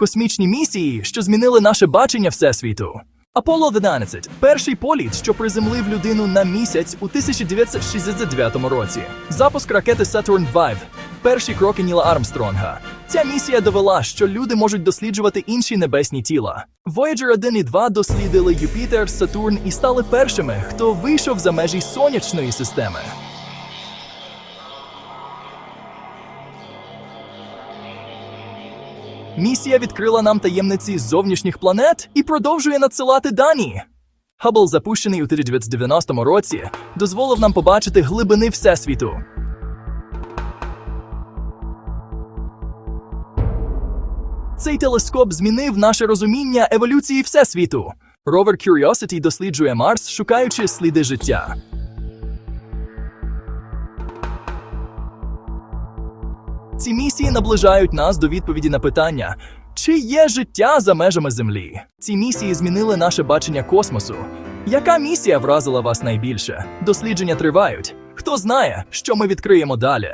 Космічні місії, що змінили наше бачення Всесвіту. Аполло 11 – перший політ, що приземлив людину на місяць у 1969 році. Запуск ракети Saturn V – перші кроки Ніла Армстронга. Ця місія довела, що люди можуть досліджувати інші небесні тіла. Voyager 1 і 2 дослідили Юпітер, Сатурн і стали першими, хто вийшов за межі сонячної системи. Місія відкрила нам таємниці зовнішніх планет і продовжує надсилати дані. Хаббл, запущений у 1990 році, дозволив нам побачити глибини Всесвіту. Цей телескоп змінив наше розуміння еволюції Всесвіту. Ровер Curiosity досліджує Марс, шукаючи сліди життя. Ці місії наближають нас до відповіді на питання, чи є життя за межами Землі. Ці місії змінили наше бачення космосу. Яка місія вразила вас найбільше? Дослідження тривають. Хто знає, що ми відкриємо далі?